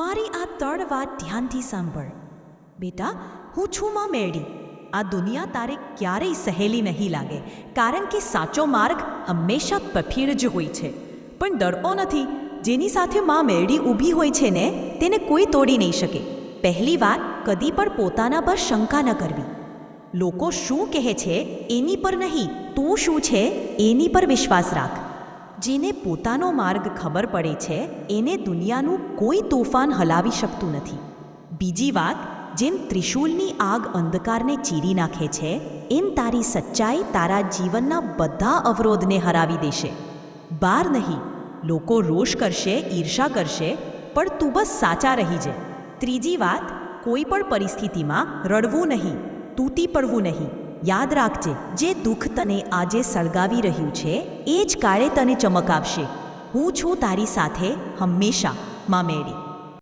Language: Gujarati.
મારી આ ત્રણ વાત ધ્યાનથી સાંભળ. બેટા, હું છું માં મેળી આ દુનિયા તારે ક્યારેય સહેલી નહીં લાગે, કારણ કે સાચો માર્ગ હંમેશા પફીર જ હોય છે. પણ દડપો નથી. જેની સાથે માં મેળી ઊભી હોય છે ને, તેને કોઈ તોડી નહીં શકે. પહેલી વાત, કદી પણ પોતાના પર શંકા ન કરવી. લોકો શું કહે છે, એની પર નહીં. તું શું છે, એની પર વિશ્વાસ રાખ. જેને પોતાનો માર્ગ ખબર પડે છે, એને દુનિયાનું કોઈ તોફાન હલાવી શકતું નથી. બીજી વાત, જેમ ત્રિશૂલની આગ અંધકારને ચીરી નાખે છે, એમ તારી સચ્ચાઈ તારા જીવનના બધા અવરોધને હરાવી દેશે. બાર નહીં, લોકો રોષ કરશે, ઈર્ષા કરશે, પણ તું બસ સાચા રહી જે. ત્રીજી વાત, કોઈ પણ પરિસ્થિતિમાં રડવું નહીં તૂટી પડવું નહીં. યાદ રાખજે, જે દુઃખ તને આજે સળગાવી રહ્યું છે, એ જ કાળે તને ચમક આપશે હું છું તારી સાથે હંમેશા, મા મેળી